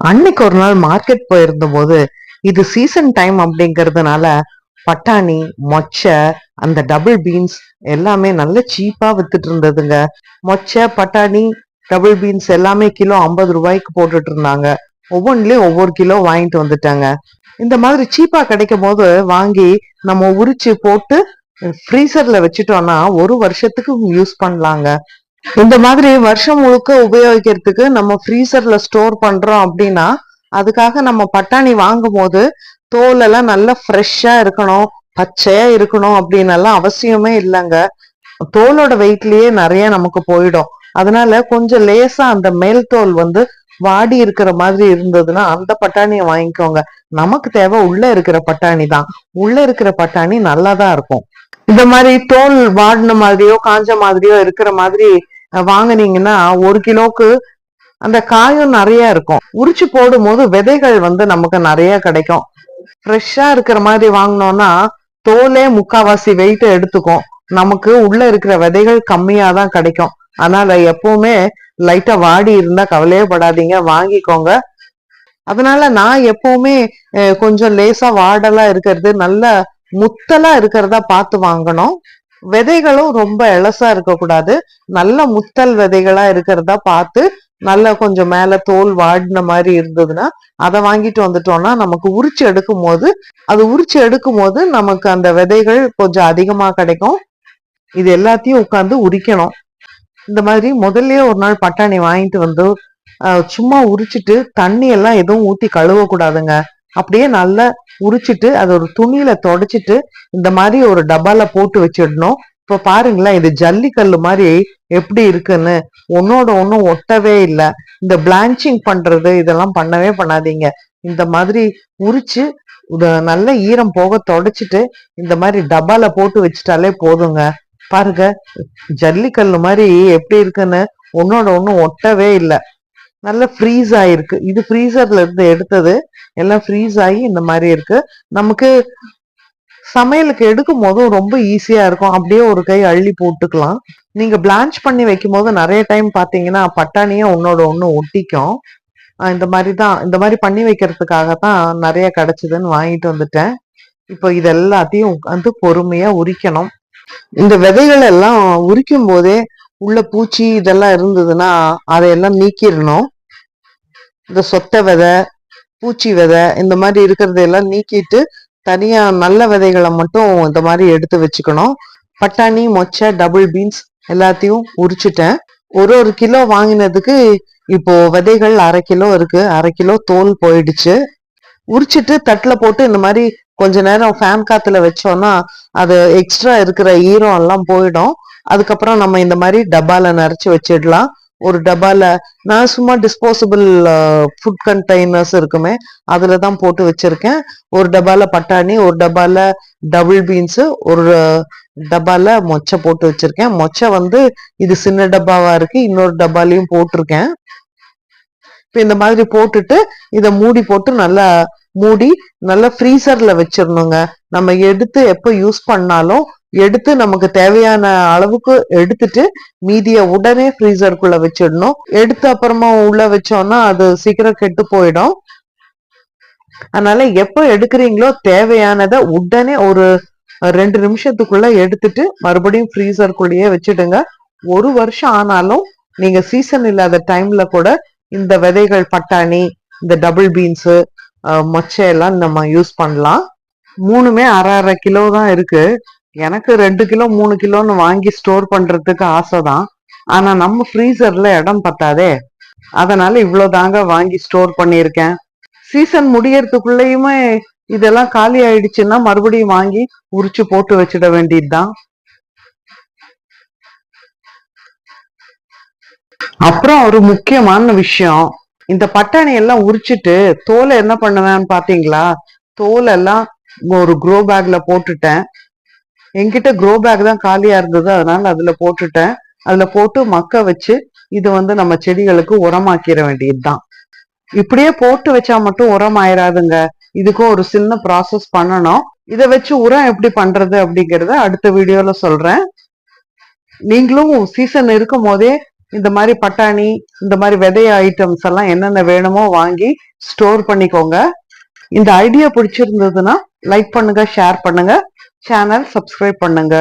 அன்னைக்கு ஒரு நாள் மார்க்கெட் போயிருந்த போது இது சீசன் டைம் அப்படிங்கறதுனால பட்டாணி மொச்சை அந்த டபுள் பீன்ஸ் எல்லாமே நல்ல சீப்பா வித்துட்டு இருந்ததுங்க. மொச்சை பட்டாணி டபுள் பீன்ஸ் எல்லாமே கிலோ ஐம்பது ரூபாய்க்கு போட்டுட்டு இருந்தாங்க. ஒவ்வொன்றுலயும் ஒவ்வொரு கிலோ வாங்கிட்டு வந்துட்டாங்க. இந்த மாதிரி சீப்பா கிடைக்கும் போது வாங்கி நம்ம உரிச்சு போட்டு ஃப்ரீசர்ல வச்சுட்டோம்னா ஒரு வருஷத்துக்கு யூஸ் பண்ணலாங்க. இந்த மாதிரி வருஷம் முழுக்க உபயோகிக்கிறதுக்கு நம்ம ஃப்ரீசர்ல ஸ்டோர் பண்றோம் அப்படின்னா அதுக்காக நம்ம பட்டாணி வாங்கும் போது தோல் எல்லாம் நல்லா ஃப்ரெஷ்ஷா இருக்கணும் பச்சையா இருக்கணும் அப்படின்னு எல்லாம் அவசியமே இல்லைங்க. தோலோட வெயிட்லயே நிறைய நமக்கு போயிடும். அதனால கொஞ்சம் லேசா அந்த மேல் தோல் வந்து வாடி இருக்கிற மாதிரி இருந்ததுன்னா அந்த பட்டாணியை வாங்கிக்கோங்க. நமக்கு தேவை உள்ள இருக்கிற பட்டாணி தான். உள்ள இருக்கிற பட்டாணி நல்லாதான் இருக்கும். இந்த மாதிரி தோல் வாடின மாதிரியோ காஞ்ச மாதிரியோ இருக்கிற மாதிரி வாங்குனீங்கன்னா ஒரு கிலோக்கு அந்த காயும் நிறைய இருக்கும். உரிச்சு போடும் போது விதைகள் வந்து நமக்கு நிறைய கிடைக்கும். ஃப்ரெஷ்ஷா இருக்கிற மாதிரி வாங்கினோம்னா தோலே முக்காவாசி வெயிட் எடுத்துக்கும். நமக்கு உள்ள இருக்கிற விதைகள் கம்மியா தான் கிடைக்கும். அதனால எப்பவுமே லைட்டா வாடி இருந்தா கவலையே படாதீங்க வாங்கிக்கோங்க. அதனால நான் எப்பவுமே கொஞ்சம் லேசா வாடலா இருக்கிறது நல்ல முத்தலா இருக்கிறதா பார்த்து வாங்கணும். விதைகளும் ரொம்ப இலசா இருக்கக்கூடாது. நல்ல முத்தல் விதைகளா இருக்கிறதா பார்த்து நல்லா கொஞ்சம் மேல தோல் வாடின மாதிரி இருந்ததுன்னா அதை வாங்கிட்டு வந்துட்டோம்னா நமக்கு உரிச்சு எடுக்கும் போது அது உரிச்சு எடுக்கும் போது நமக்கு அந்த விதைகள் கொஞ்சம் அதிகமா கிடைக்கும். இது எல்லாத்தையும் உட்காந்து உரிக்கணும். இந்த மாதிரி முதல்லயே ஒரு நாள் பட்டாணி வாங்கிட்டு வந்து சும்மா உரிச்சிட்டு தண்ணி எல்லாம் எதுவும் ஊத்தி கழுவ கூடாதுங்க அப்படியே நல்லா உரிச்சிட்டு அதை ஒரு துணியில தொடச்சிட்டு இந்த மாதிரி ஒரு டப்பால போட்டு வச்சிடணும். இப்ப பாருங்களேன் இது ஜல்லிக்கல்லு மாதிரி எப்படி இருக்குன்னு. ஒன்னோட ஒன்றும் ஒட்டவே இல்லை. இந்த பிளான்ச்சிங் பண்றது இதெல்லாம் பண்ணவே பண்ணாதீங்க. இந்த மாதிரி உரிச்சு நல்ல ஈரம் போக தொடச்சிட்டு இந்த மாதிரி டப்பால போட்டு வச்சுட்டாலே போதுங்க. பாருங்க ஜல்லிக்கல்லு மாதிரி எப்படி இருக்குன்னு. ஒன்னோட ஒன்றும் ஒட்டவே இல்லை. நல்ல ஃப்ரீஸ் ஆயிருக்கு. இது ஃப்ரீசர்ல இருந்து எடுத்தது. எல்லாம் ஃப்ரீஸ் ஆகி இந்த மாதிரி இருக்கு. நமக்கு சமையலுக்கு எடுக்கும் போதும் ரொம்ப ஈஸியா இருக்கும். அப்படியே ஒரு கை அள்ளி போட்டுக்கலாம். நீங்க பிளான்ச் பண்ணி வைக்கும் போது நிறைய டைம் பாத்தீங்கன்னா பட்டாணியே உன்னோட ஒண்ணு ஒட்டிக்கும். இந்த மாதிரி தான். இந்த மாதிரி பண்ணி வைக்கிறதுக்காக தான் நிறைய கிடைச்சதுன்னு வாங்கிட்டு வந்துட்டேன். இப்போ இது எல்லாத்தையும் வந்து பொறுமையா உரிக்கணும். இந்த விதைகள் எல்லாம் உரிக்கும் போதே உள்ள பூச்சி இதெல்லாம் இருந்ததுன்னா அதையெல்லாம் நீக்கிடணும். இந்த சொத்தை விதை பூச்சி விதை இந்த மாதிரி இருக்கிறதையெல்லாம் நீக்கிட்டு தனியா நல்ல விதைகளை மட்டும் இந்த மாதிரி எடுத்து வச்சுக்கணும். பட்டாணி மொச்சை டபுள் பீன்ஸ் எல்லாத்தையும் உரிச்சிட்டேன். ஒரு ஒரு கிலோ வாங்கினதுக்கு இப்போ விதைகள் அரை கிலோ இருக்கு. அரை கிலோ தோல் போயிடுச்சு. உரிச்சிட்டு தட்டில் போட்டு இந்த மாதிரி கொஞ்ச நேரம் ஃபேன் காத்துல வச்சோம்னா அது எக்ஸ்ட்ரா இருக்கிற ஈரம் எல்லாம் போயிடும். அதுக்கப்புறம் நம்ம இந்த மாதிரி டப்பால நிறைச்சு வச்சிடலாம். ஒரு டப்பால நான் சும்மா டிஸ்போசபிள் ஃபுட் கண்டெய்னர்ஸ் இருக்குமே அதுல தான் போட்டு வச்சிருக்கேன். ஒரு டப்பால பட்டாணி ஒரு டப்பால டபுள் பீன்ஸு ஒரு டப்பால மொச்சை போட்டு வச்சிருக்கேன். மொச்சை வந்து இது சின்ன டப்பாவா இருக்கு இன்னொரு டப்பாலையும் போட்டிருக்கேன். இப்போ இந்த மாதிரி போட்டுட்டு இதை மூடி போட்டு நல்லா மூடி நல்லா ஃப்ரீசர்ல வச்சிடணுங்க நம்ம எடுத்து எப்போ யூஸ் பண்ணாலும் எடுத்து நமக்கு தேவையான அளவுக்கு எடுத்துட்டு மீதிய உடனே ஃப்ரீசருக்குள்ள வச்சிடணும். எடுத்து அப்புறமா உள்ள வச்சோம்னா அது சீக்கிரம் கெட்டு போயிடும். அதனால எப்போ எடுக்கிறீங்களோ தேவையானதை உடனே ஒரு ரெண்டு நிமிஷத்துக்குள்ள எடுத்துட்டு மறுபடியும் ஃப்ரீசருக்குள்ளேயே வச்சுடுங்க. ஒரு வருஷம் ஆனாலும் நீங்க சீசன் இல்லாத டைம்ல கூட இந்த விதைகள் பட்டாணி இந்த டபுள் பீன்ஸ் மொச்சை எல்லாம் நம்ம யூஸ் பண்ணலாம். மூணுமே அரை அரை கிலோ தான் இருக்கு. எனக்கு ரெண்டு கிலோ மூணு கிலோன்னு வாங்கி ஸ்டோர் பண்றதுக்கு ஆசை தான். ஆனா நம்ம ஃப்ரீசர்ல இடம் பத்தாதே. அதனால இவ்வளோ தாங்க வாங்கி ஸ்டோர் பண்ணியிருக்கேன். சீசன் முடியறதுக்குள்ளயுமே இதெல்லாம் காலி ஆயிடுச்சுன்னா மறுபடியும் வாங்கி உரிச்சு போட்டு வச்சிட வேண்டியதுதான் அப்புறம் ஒரு முக்கியமான விஷயம். இந்த பட்டாணி எல்லாம் உரிச்சிட்டு தோலை என்ன பண்ணுவேன்னு பாத்தீங்களா? தோல் எல்லாம் ஒரு க்ரோ பேக்ல போட்டுட்டேன். என்கிட்ட க்ரோ பேக் தான் காலியா இருந்தது அதனால அதுல போட்டுட்டேன். அதுல போட்டு மக்க வச்சு இது வந்து நம்ம செடிகளுக்கு உரமாக்கிட வேண்டியதுதான். இப்படியே போட்டு வச்சா மட்டும் உரம் ஆயிராதுங்க. இதுக்கும் ஒரு சின்ன ப்ராசஸ் பண்ணணும். இதை வச்சு உரம் எப்படி பண்றது அப்படிங்கறத அடுத்த வீடியோல சொல்றேன். நீங்களும் சீசன் இருக்கும் போதே இந்த மாதிரி பட்டாணி இந்த மாதிரி விதை ஐட்டம்ஸ் எல்லாம் என்னென்ன வேணுமோ வாங்கி ஸ்டோர் பண்ணிக்கோங்க. இந்த ஐடியா பிடிச்சிருந்ததுன்னா லைக் பண்ணுங்க ஷேர் பண்ணுங்க. சேனல் சப்ஸ்கிரைப் பண்ணுங்க.